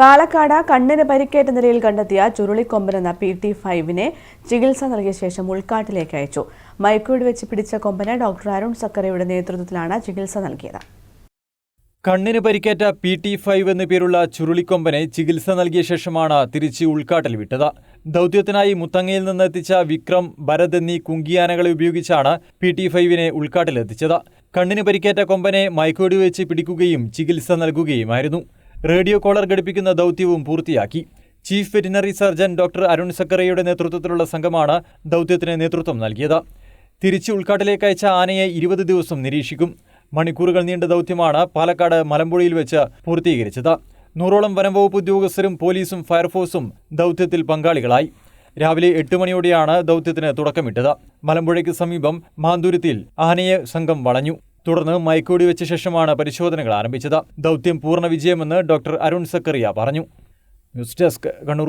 പാലക്കാട് കണ്ണിന് പരിക്കേറ്റ നിലയിൽ കണ്ടെത്തിയ ചുരുളിക്കൊമ്പൻ എന്ന പി ടി ഫൈവിനെ ചികിത്സ നൽകിയ ശേഷം ഉൾക്കാട്ടിലേക്ക് അയച്ചു. മയക്കോട് വെച്ച് പിടിച്ച കൊമ്പന് ഡോക്ടർ അരുൺ സക്കറയുടെ നേതൃത്വത്തിലാണ് ചികിത്സ നൽകിയത്. കണ്ണിന് പരിക്കേറ്റ പി ടി ഫൈവ് എന്നു പേരുള്ള ചുരുളിക്കൊമ്പനെ ചികിത്സ നൽകിയ ശേഷമാണ് തിരിച്ച് ഉൾക്കാട്ടിൽ വിട്ടത്. ദൗത്യത്തിനായി മുത്തങ്ങയിൽ നിന്നെത്തിച്ച വിക്രം ഭരത് എന്നീ കുങ്കിയാനകളെ ഉപയോഗിച്ചാണ് പി ടി ഫൈവിനെ ഉൾക്കാട്ടിലെത്തിച്ചത്. കണ്ണിന് പരിക്കേറ്റ കൊമ്പനെ മൈക്കോടി വെച്ച് പിടിക്കുകയും ചികിത്സ നൽകുകയുമായിരുന്നു. റേഡിയോ കോളർ ഘടിപ്പിക്കുന്ന ദൗത്യവും പൂർത്തിയാക്കി. Chief veterinary surgeon doctor Arun സക്കറയുടെ നേതൃത്വത്തിലുള്ള സംഘമാണ് ദൗത്യത്തിന് നേതൃത്വം നൽകിയത്. തിരിച്ച് ഉൾക്കാട്ടിലേക്ക് അയച്ച ആനയെ ഇരുപത് ദിവസം നിരീക്ഷിക്കും. മണിക്കൂറുകൾ നീണ്ട ദൗത്യമാണ് പാലക്കാട് മലമ്പുഴയിൽ വെച്ച് പൂർത്തീകരിച്ചത്. നൂറോളം വനംവകുപ്പ് ഉദ്യോഗസ്ഥരും പോലീസും ഫയർഫോഴ്സും ദൗത്യത്തിൽ പങ്കാളികളായി. രാവിലെ എട്ട് മണിയോടെയാണ് ദൗത്യത്തിന് തുടക്കമിട്ടത്. മലമ്പുഴയ്ക്ക് സമീപം മാന്തൂരത്തിൽ ആനയെ സംഘം വളഞ്ഞു. തുടർന്ന് മൈക്കോടി വെച്ച ശേഷമാണ് പരിശോധനകൾ ആരംഭിച്ചത്. ദൗത്യം പൂർണ വിജയമെന്ന് ഡോക്ടർ അരുൺ സക്കറിയ പറഞ്ഞു. News desk Kannur